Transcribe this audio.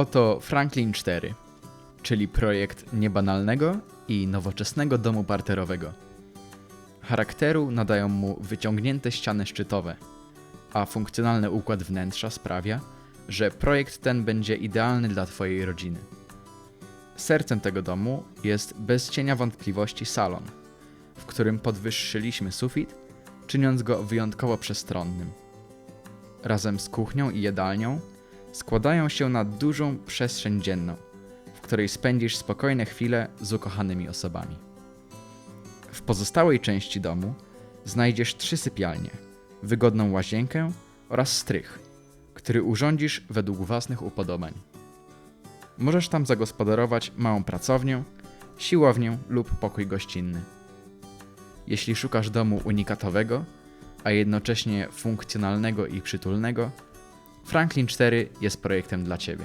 Oto Franklin 4, czyli projekt niebanalnego i nowoczesnego domu parterowego. Charakteru nadają mu wyciągnięte ściany szczytowe, a funkcjonalny układ wnętrza sprawia, że projekt ten będzie idealny dla Twojej rodziny. Sercem tego domu jest bez cienia wątpliwości salon, w którym podwyższyliśmy sufit, czyniąc go wyjątkowo przestronnym. Razem z kuchnią i jadalnią składają się na dużą przestrzeń dzienną, w której spędzisz spokojne chwile z ukochanymi osobami. W pozostałej części domu znajdziesz trzy sypialnie, wygodną łazienkę oraz strych, który urządzisz według własnych upodobań. Możesz tam zagospodarować małą pracownię, siłownię lub pokój gościnny. Jeśli szukasz domu unikatowego, a jednocześnie funkcjonalnego i przytulnego, Franklin 4 jest projektem dla Ciebie.